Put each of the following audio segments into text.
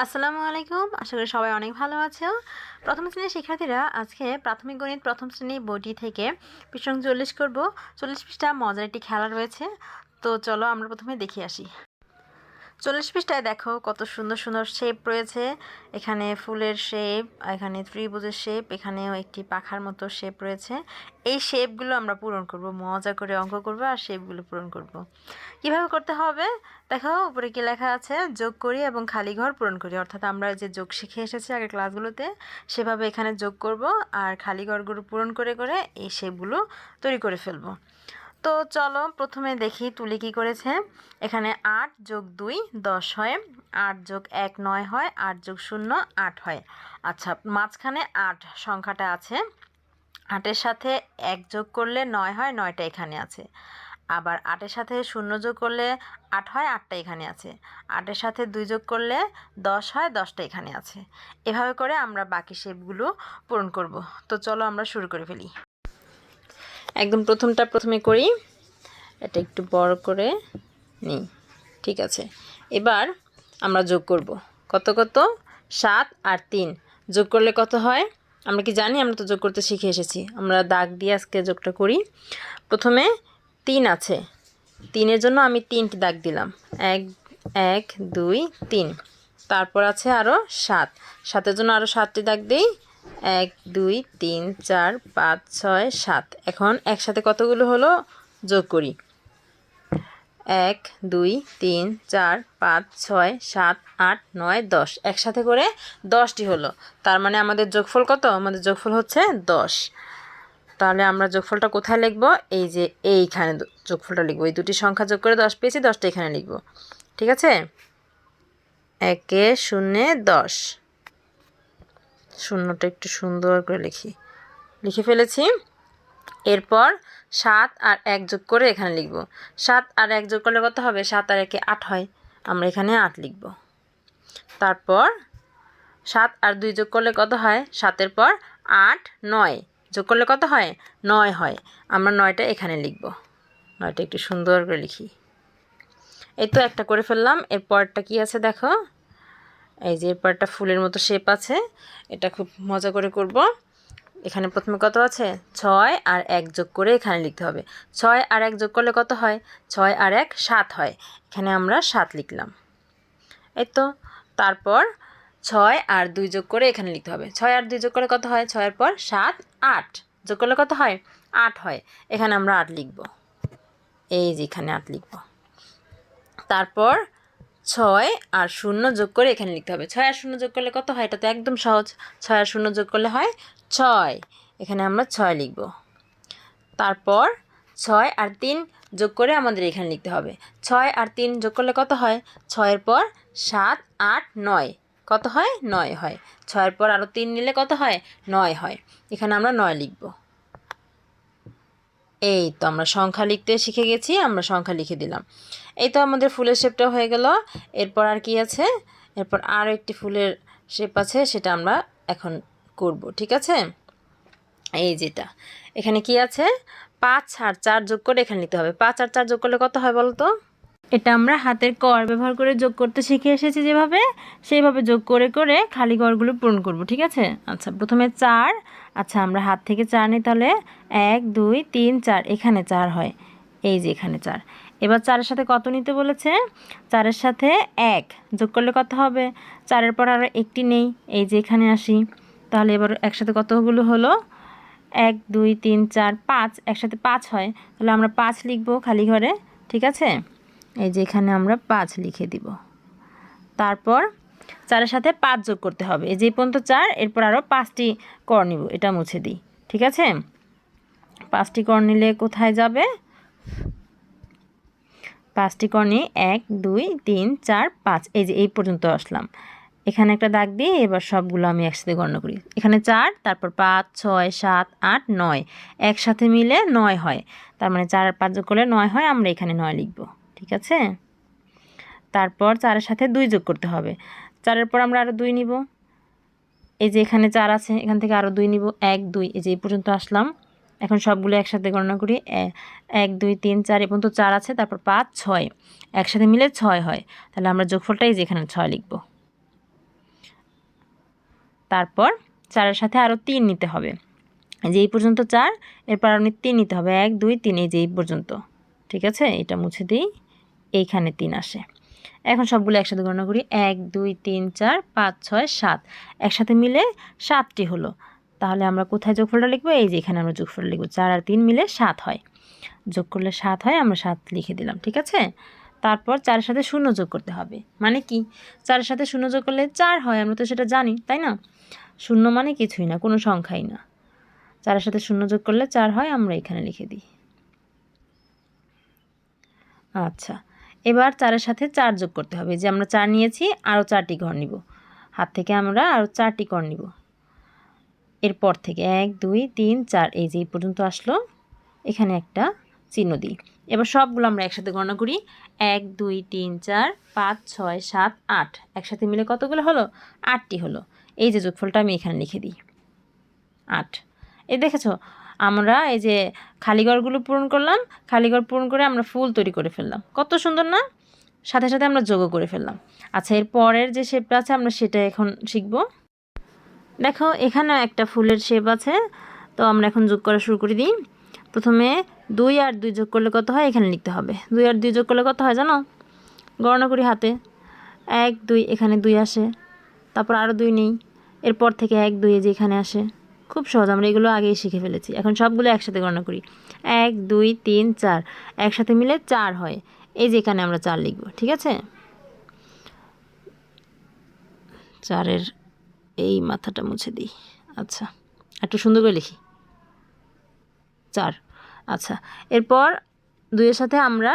আসসালামু আলাইকুম। আশা করি সবাই অনেক ভালো আছো। প্রথম শ্রেণির শিক্ষার্থীরা আজকে প্রাথমিক গণিত প্রথম শ্রেণি বইটি থেকে পৃষ্ঠ চল্লিশ করব। চল্লিশ পৃষ্ঠা মজার একটি খেলা রয়েছে। তো চলো আমরা প্রথমে দেখে আসি। চল্লিশ পৃষ্ঠায় দেখো কত সুন্দর সুন্দর শেপ রয়েছে। এখানে ফুলের শেপ এখানে ত্রিভুজের শেপ এখানেও একটি পাখার মতো শেপ রয়েছে। এই শেপগুলো আমরা পূরণ করব, মজা করে অঙ্ক করব আর শেপগুলো পূরণ করব। কীভাবে করতে হবে? দেখো, উপরে কি লেখা আছে? যোগ করি এবং খালি ঘর পূরণ করি। অর্থাৎ আমরা যে যোগ শিখে এসেছি আগের ক্লাসগুলোতে সেভাবে এখানে যোগ করব আর খালি ঘরগুলো পূরণ করে করে এই শেপগুলো তৈরি করে ফেলব। তো চলো প্রথমে দেখি তুলি কি করেছে। এখানে আট যোগ দুই দশ হয়, আট যোগ এক নয় হয়, আট যোগ শূন্য আট হয়। আচ্ছা মাঝখানে আট সংখ্যাটা আছে। আটের সাথে এক যোগ করলে নয় হয়, নয়টা এখানে আছে। আবার আটের সাথে শূন্য যোগ করলে আট হয়, আটটা এখানে আছে। আটের সাথে দুই যোগ করলে দশ হয়, দশটা এখানে আছে। এভাবে করে আমরা বাকি শেপগুলো পূরণ করব। তো চলো আমরা শুরু করে ফেলি। একদম প্রথমটা প্রথমে করি। এটা একটু বড় করে নিই। ঠিক আছে। এবার আমরা যোগ করব। কত কত? সাত আর তিন। যোগ করলে কত হয়? আমরা কি জানি? আমরা তো যোগ করতে শিখে এসেছি। আমরা দাগ দিয়ে আজকে যোগটা করি। প্রথমে তিন আছে। তিনের জন্য আমি তিনটি দাগ দিলাম। এক এক, দুই, তিন। তারপর আছে আরও সাত। সাতের জন্য আরও সাতটি দাগ দিই। এক, দুই, তিন, চার, পাঁচ, ছয়, সাত। এখন একসাথে কতগুলো হলো? যোগ করি। এক, দুই, তিন, চার, পাঁচ, ছয়, সাত, আট, নয়, দশ। একসাথে করে দশটি হলো। তার মানে আমাদের যোগফল কত? আমাদের যোগফল হচ্ছে দশ। তাহলে আমরা যোগফলটা কোথায় লিখব? এই যে এইখানে যোগফলটা লিখব। এই দুটি সংখ্যা যোগ করে দশ পেয়েছি, দশটা এখানে লিখব। ঠিক আছে? একে, শূন্য দশ। শূন্যটা একটু সুন্দর করে লিখি। লিখে ফেলেছি। এরপর সাত আর এক যোগ করে এখানে লিখব। সাত আর এক যোগ করলে কত হবে? সাত আর একে আট হয়। আমরা এখানে আট লিখব। তারপর সাত আর দুই যোগ করলে কত হয়? সাতের পর আট, নয়। যোগ করলে কত হয়? নয় হয়। আমরা নয়টা এখানে লিখব। নয়টা একটু সুন্দর করে লিখি। এই তো একটা করে ফেললাম। এরপরটা কি আছে দেখো? এই যে এরপরটা ফুলের মতো শেপ আছে, এটা খুব মজা করে করব। এখানে প্রথমে কত আছে? ছয় আর এক যোগ করে এখানে লিখতে হবে। ছয় আর এক যোগ করলে কত হয়? ছয় আর এক সাত হয়। এখানে আমরা সাত লিখলাম। এই তো, তারপর ছয় আর দুই যোগ করে এখানে লিখতে হবে। ছয় আর দুই যোগ করলে কত হয়? ছয়ের পর সাত, আট। যোগ করলে কত হয়? আট হয়। এখানে আমরা আট লিখব। এই যে এখানে আট লিখব। তারপর ছয় আর শূন্য যোগ করে এখানে লিখতে হবে। ছয় আর শূন্য যোগ করলে কত হয়? এটা তো একদম সহজ। ছয় আর শূন্য যোগ করলে হয় ছয়। এখানে আমরা ছয় লিখব। তারপর ছয় আর তিন যোগ করে আমাদের এখানে লিখতে হবে। ছয় আর তিন যোগ করলে কত হয়? ছয়ের পর সাত, আট, নয়। কত হয়? নয় হয়। ছয়ের পর আরও তিন নিলে কত হয়? নয় হয়। এখানে আমরা নয় লিখব। এই তো আমরা সংখ্যা লিখতে শিখে গেছি, আমরা সংখ্যা লিখে দিলাম। এই তো আমাদের ফুলের শেপটা হয়ে গেল। এরপর আর কি আছে? এরপর আরও একটি ফুলের শেপ আছে, সেটা আমরা এখন করব, ঠিক আছে? এই যেটা। এখানে কি আছে? পাঁচ আর চার যোগ করে এখানে নিতে হবে। পাঁচ আর চার যোগ করলে কত হয় বলতো এটা আমরা হাতের কর ব্যবহার করে যোগ করতে শিখে এসেছি যেভাবে, সেইভাবে যোগ করে করে খালি ঘরগুলো পূরণ করব, ঠিক আছে? আচ্ছা প্রথমে চার। আচ্ছা আমরা হাত থেকে চার নিই তাহলে। এক, দুই, তিন, চার। এখানে চার হয়। এই যে এখানে চার। এবার চারের সাথে কত নিতে বলেছে? চারের সাথে এক। যোগ করলে কত হবে? চারের পর আরও একটি নেই। এই যে এখানে আসি। তাহলে এবার একসাথে কতগুলো হলো? এক, দুই, তিন, চার, পাঁচ। একসাথে পাঁচ হয়। তাহলে আমরা পাঁচ লিখব খালি ঘরে। ঠিক আছে? এই যে এখানে আমরা পাঁচ লিখে দিব। তারপর চারের সাথে পাঁচ যোগ করতে হবে। এই যে পর্যন্ত চার, এরপর আরও পাঁচটি কর নিব। এটা মুছে দিই। ঠিক আছে? পাঁচটি কর নিলে কোথায় যাবে? পাঁচটি কর নিয়ে এক, দুই, তিন, চার, পাঁচ। এই যে, এই পর্যন্ত আসলাম। এখানে একটা দাগ দিয়ে এবার সবগুলো আমি একসাথে গণ্য করি। এখানে চার, তারপর পাঁচ, ছয়, সাত, আট, নয়। একসাথে মিলে নয় হয়। তার মানে চার আর পাঁচ যোগ করলে নয় হয়, আমরা এখানে নয় লিখব। ঠিক আছে? তারপর চারের সাথে দুই যোগ করতে হবে। চারের পর আমরা আরও দুই নিব। এই যে, এখানে চার আছে, এখান থেকে আরও দুই নিব। এক, দুই। এই যে, এই পর্যন্ত আসলাম। এখন সবগুলো একসাথে গণনা করি এক, দুই, তিন, চার, এ পর্যন্ত চার আছে, তারপর পাঁচ, ছয়। একসাথে মিলে ছয় হয়। তাহলে আমরা যোগফলটাই যেখানে ছয় লিখব। তারপর চারের সাথে আরও তিন নিতে হবে। যে এই পর্যন্ত চার, এরপর আরও তিন নিতে হবে। এক, দুই, তিন, এই যে এই পর্যন্ত। ঠিক আছে? এটা মুছে দিই। এইখানে তিন আসে। এখন সবগুলো একসাথে গণনা করি। এক, দুই, তিন, চার, পাঁচ, ছয়, সাত। একসাথে মিলে সাতটি হলো। তাহলে আমরা কোথায় যোগফলটা লিখব? এই যে এখানে আমরা যোগফল লিখব। চার আর তিন মিলে সাত হয়। যোগ করলে সাত হয়, আমরা সাত লিখে দিলাম, ঠিক আছে? তারপর চারের সাথে শূন্য যোগ করতে হবে। মানে কি? চারের সাথে শূন্য যোগ করলে চার হয়, আমরা তো সেটা জানি, তাই না? শূন্য মানে কিছুই না, কোনো সংখ্যাই না। চারের সাথে শূন্য যোগ করলে চার হয়, আমরা এখানে লিখে দিই। আচ্ছা এবার চারের সাথে চার যোগ করতে হবে। যে আমরা চার নিয়েছি, আরও চারটি ঘর নিব। হাত থেকে আমরা আরও চারটি ঘর নিব। এরপর থেকে এক, দুই, তিন, চার, এই যে পর্যন্ত আসলো। এখানে একটা চিহ্ন দিই। এবার সবগুলো আমরা একসাথে গণনা করি। এক, দুই, তিন, চার, পাঁচ, ছয়, সাত, আট। একসাথে মিলে কতগুলো হলো? আটটি হলো। এই যে যোগফলটা আমি এখানে লিখে দিই। আট। এই দেখেছ? আমরা এই যে খালিঘরগুলো পূরণ করলাম। খালিঘর পূরণ করে আমরা ফুল তৈরি করে ফেললাম। কত সুন্দর না? সাথে সাথে আমরা যোগও করে ফেললাম। আচ্ছা এর পরের যে শেপটা আছে, আমরা সেটা এখন শিখব। দেখো এখানে একটা ফুলের শেপ আছে। তো আমরা এখন যোগ করা শুরু করে দিই। প্রথমে দুই আর দুই যোগ করলে কত হয়? এখানে লিখতে হবে। দুই আর দুই যোগ করলে কত হয় জানো? গণনা করি হাতে। এক, দুই, এখানে দুই আসে। তারপর আরও দুই নেই। এরপর থেকে এক, দুই যে এখানে আসে। খুব সহজ, আমরা এগুলো আগেই শিখে ফেলেছি। এখন সবগুলো একসাথে গণনা করি। এক, দুই, তিন, চার। একসাথে মিলে চার হয়। এই যে এখানে আমরা চার লিখব, ঠিক আছে? চারের এই মাথাটা মুছে দিই। আচ্ছা একটু সুন্দর করে লিখি। চার আচ্ছা এরপর দুইয়ের সাথে আমরা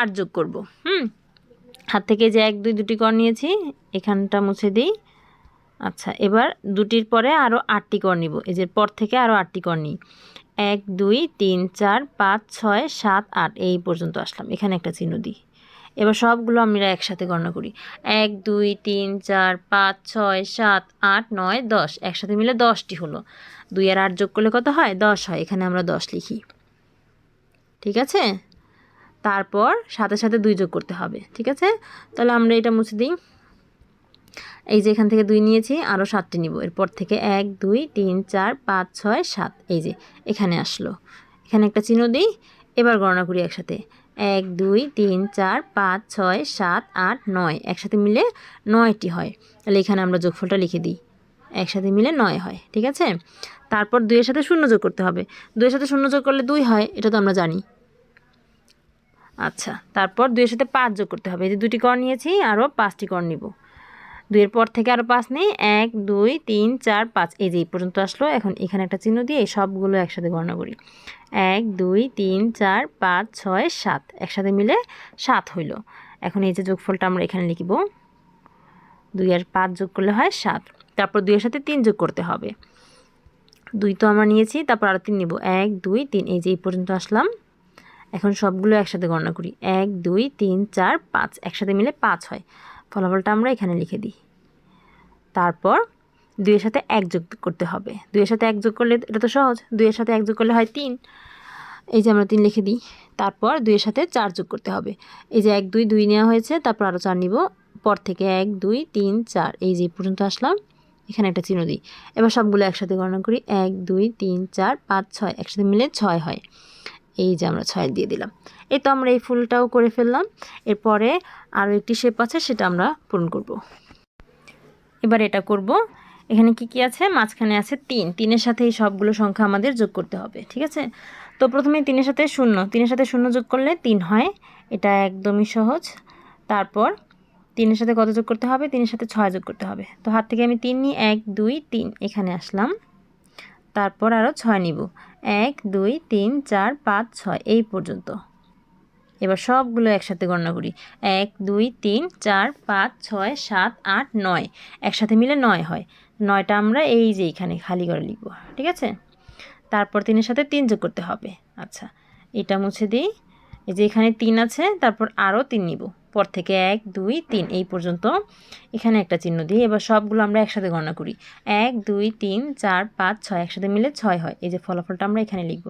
আট যোগ করব, হুম? হাত থেকে যে এক, দুই, দুটি কর নিয়েছি, এখানটা মুছে দিই। আচ্ছা এবার দুটির পরে আরও আটটি কর নিব, এই যে পর থেকে আরও আটটি কর নিই। এক, দুই, তিন, চার, পাঁচ, ছয়, সাত, আট, এই পর্যন্ত আসলাম, এখানে একটা চিহ্ন দিই। এবার সবগুলো আমরা একসাথে গণনা করি। এক, দুই, তিন, চার, পাঁচ, ছয়, সাত, আট, নয়, দশ। একসাথে মিলে দশটি হলো। দুই আর আট যোগ করলে কত হয়? দশ হয়। এখানে আমরা দশ লিখি। ঠিক আছে? তারপর সাথে সাথে দুই যোগ করতে হবে। ঠিক আছে? তাহলে আমরা এটা মুছে দিই। এই যে এখান থেকে দুই নিয়েছি আরও সাতটি নিব। এরপর থেকে এক, দুই, তিন, চার, পাঁচ, ছয়, সাত। এই যে এখানে আসলো। এখানে একটা চিহ্ন দিই। এবার গণনা করি একসাথে। এক, দুই, তিন, চার, পাঁচ, ছয়, সাত, আট, নয়। একসাথে মিলে নয়টি হয়। তাহলে এখানে আমরা যোগফলটা লিখে দিই। একসাথে মিলে নয় হয়, ঠিক আছে? তারপর দুইয়ের সাথে শূন্য যোগ করতে হবে। দুইয়ের সাথে শূন্য যোগ করলে দুই হয়, এটা তো আমরা জানি। আচ্ছা তারপর দুইয়ের সাথে পাঁচ যোগ করতে হবে। এই যে দুটি কর নিয়েছি, আরও পাঁচটি কর নিব। দুইয়ের পর থেকে আরও পাঁচ নেই। এক, দুই, তিন, চার, পাঁচ। এই যে এই পর্যন্ত আসলো, এখন এখানে একটা চিহ্ন দিয়ে এই সবগুলো একসাথে গণনা করি। এক, দুই, তিন, চার, পাঁচ, ছয়, সাত। একসাথে মিলে সাত হইল। এখন এই যে যোগফলটা আমরা এখানে লিখব। দুই আর পাঁচ যোগ করলে হয় সাত। তারপর দুইয়ের সাথে তিন যোগ করতে হবে। দুই তো আমরা নিয়েছি, তারপর আরও তিন নিব। এক, দুই, তিন। এই যে এই পর্যন্ত আসলাম। এখন সবগুলো একসাথে গণনা করি। এক, দুই, তিন, চার, পাঁচ। একসাথে মিলে পাঁচ হয়। ফলাফলটা আমরা এখানে লিখে দিই। তারপর দুইয়ের সাথে এক যোগ করতে হবে। দুইয়ের সাথে এক যোগ করলে এটা তো সহজ। দুইয়ের সাথে এক যোগ করলে হয় তিন। এই যে আমরা তিন লিখে দিই। তারপর দুইয়ের সাথে চার যোগ করতে হবে। এই যে এক, দুই দুই নেওয়া হয়েছে, তারপর আরও চার নিব। পর থেকে এক, দুই, তিন, চার। এই যে পর্যন্ত আসলাম। এখানে একটা চিহ্ন দিই। এবার সবগুলো একসাথে গণনা করি। এক, দুই, তিন, চার, পাঁচ, ছয়। একসাথে মিলে ছয় হয়। এই যে আমরা ছয় দিয়ে দিলাম। এই তো আমরা এই ফুলটাও করে ফেললাম। এরপরে আরও একটি শেপ আছে, সেটা আমরা পূরণ করব। এবার এটা করব। এখানে কি কি আছে? মাঝখানে আছে তিন। তিনের সাথে এই সবগুলো সংখ্যা আমাদের যোগ করতে হবে, ঠিক আছে? তো প্রথমে তিনের সাথে শূন্য। তিনের সাথে শূন্য যোগ করলে তিন হয়। এটা একদমই সহজ। তারপর তিনের সাথে কত যোগ করতে হবে? তিনের সাথে ছয় যোগ করতে হবে। তো হাত থেকে আমি তিন নিই এক, দুই, তিন এখানে আসলাম। তারপর আরও ছয় নিব। এক, দুই, তিন, চার, পাঁচ, ছয়, এই পর্যন্ত। এবার সবগুলো একসাথে গণনা করি। এক, দুই, তিন, চার, পাঁচ, ছয়, সাত, আট, নয়। একসাথে মিলে নয় হয়। নয়টা আমরা এই যে এইখানে খালি করে লিখব, ঠিক আছে? তারপর তিনের সাথে তিন যোগ করতে হবে। আচ্ছা এটা মুছে দিই। এই যে এখানে তিন আছে, তারপর আরও তিন নিব। পর থেকে এক, দুই, তিন, এই পর্যন্ত এখানে একটা চিহ্ন দিই এবার সবগুলো আমরা একসাথে গণনা করি। এক, দুই, তিন, চার, পাঁচ, ছয়, একসাথে মিলে ছয় হয়। এই যে ফলাফলটা আমরা এখানে লিখব।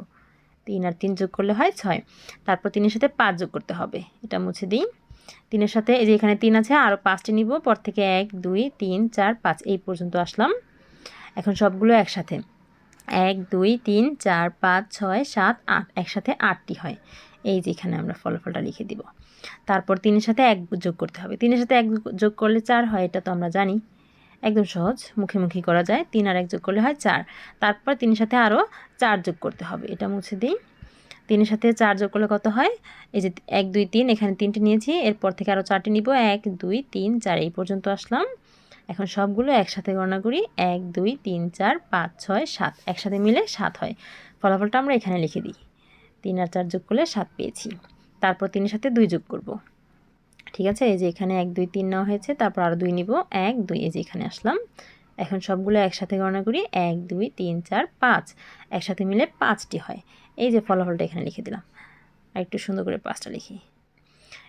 তিন আর তিন যোগ করলে হয় ছয়। তারপর তিনের সাথে পাঁচ যোগ করতে হবে। এটা মুছে দিই। তিনের সাথে এই যে এখানে তিন আছে, আরও পাঁচটি নিব। পর থেকে এক, দুই, তিন, চার, পাঁচ, এই পর্যন্ত আসলাম। এখন সবগুলো একসাথে। এক, দুই, তিন, চার, পাঁচ, ছয়, সাত, আট, একসাথে আটটি হয়। এই যে এখানে আমরা ফলাফলটা লিখে দিব। তারপর তিনের সাথে এক যোগ করতে হবে। তিনের সাথে এক যোগ করলে চার হয়, এটা তো আমরা জানি। একদম সহজ, মুখে করা যায়। তিন আর এক যোগ করলে হয় চার। তারপর তিনের সাথে আরও চার যোগ করতে হবে। এটা মুছে দিই। তিনের সাথে চার যোগ করলে কত হয়? এই যে এক, দুই, তিন, এখানে তিনটে নিয়েছি। এরপর থেকে আরও চারটে নিব। এক, দুই, তিন, চার, এই পর্যন্ত আসলাম। এখন সবগুলো একসাথে গণনা করি। এক, দুই, তিন, চার, পাঁচ, ছয়, সাত। একসাথে মিলে সাত হয়। ফলাফলটা আমরা এখানে লিখে দিই। তিন আর চার যোগ করলে সাত পেয়েছি। তারপর তিনের সাথে দুই যোগ করব। ঠিক আছে? এই যে এখানে এক, দুই, তিন নেওয়া হয়েছে, তারপর আরও দুই নিব। এক, দুই, এই যে এখানে আসলাম। এখন সবগুলো একসাথে গণনা করি। এক, দুই, তিন, চার, পাঁচ। একসাথে মিলে পাঁচটি হয়। এই যে ফলাফলটা এখানে লিখে দিলাম। একটু সুন্দর করে পাঁচটা লিখি।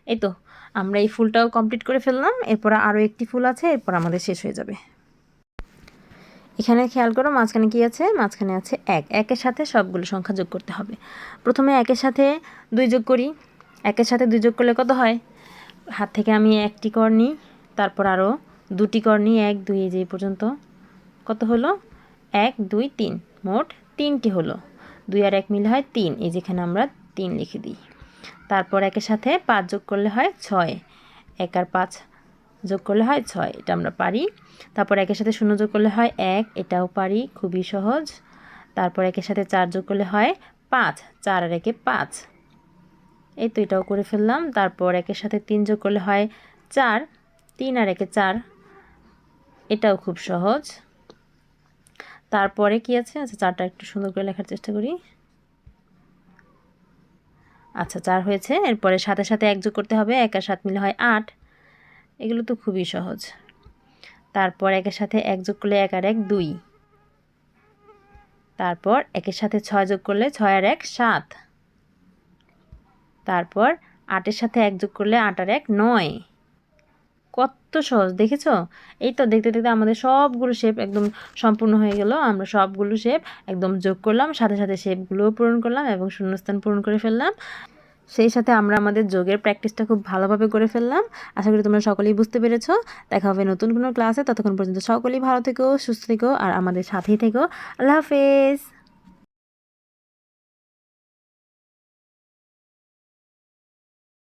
এই তো, আমরা এই ফুলটাও কমপ্লিট করে ফেললাম। এরপর আরও একটি ফুল আছে, এরপর আমাদের শেষ হয়ে যাবে। এখানে খেয়াল করো, মাঝখানে কি আছে? মাঝখানে আছে এক। একের সাথে সবগুলো সংখ্যা যোগ করতে হবে। প্রথমে একের সাথে দুই যোগ করি। একের সাথে দুই যোগ করলে কত হয়? হাত থেকে আমি একটি কর নিই, তারপর আরও দুটি কর নিই, এক, দুই যে পর্যন্ত। কত হলো? এক, দুই, তিন। মোট তিনটি হলো। দুই আর এক মিলে হয় তিন, এই যেখানে আমরা তিন লিখে দিই। তারপর একের সাথে পাঁচ যোগ করলে হয় ছয়। এক আর পাঁচ যোগ করলে হয় ছয়, এটা আমরা পারি। তারপর একের সাথে শূন্য যোগ করলে হয় এক, এটাও পারি, খুবই সহজ। তারপর একের সাথে চার যোগ করলে হয় পাঁচ, চার আর একে পাঁচ। এই তো এটাও করে ফেললাম। তারপর একের সাথে তিন যোগ করলে হয় চার। তিন আর একে চার, এটাও খুব সহজ। তারপরে কি আছে? আচ্ছা চারটা একটু সুন্দর করে লেখার চেষ্টা করি। আচ্ছা চার হয়েছে। এরপরে সাথে সাথে এক যোগ করতে হবে। এক আর সাত মিলে হয় আট। এগুলো তো খুবই সহজ। তারপর একের সাথে এক যোগ করলে এক আর এক, দুই। তারপর একের সাথে ছয় যোগ করলে ছয় আর এক, সাত। তারপর আটের সাথে এক যোগ করলে আট আর এক নয়। কত সহজ, দেখেছ? এই তো দেখতে দেখতে আমাদের সবগুলো শেপ একদম সম্পূর্ণ হয়ে গেল। আমরা সবগুলো শেপ একদম যোগ করলাম, সাথে সাথে শেপগুলোও পূরণ করলাম এবং শূন্যস্থান পূরণ করে ফেললাম। সেই সাথে আমরা আমাদের যোগের প্র্যাকটিসটা খুব ভালোভাবে করে ফেললাম। আশা করি তোমরা সকলেই বুঝতে পেরেছ। দেখা হবে নতুন কোনো ক্লাসে ততক্ষণ পর্যন্ত সকলেই ভালো থেকো, সুস্থ থেকো, আর আমাদের সাথেই থেকো। আল্লাহ হাফেজ!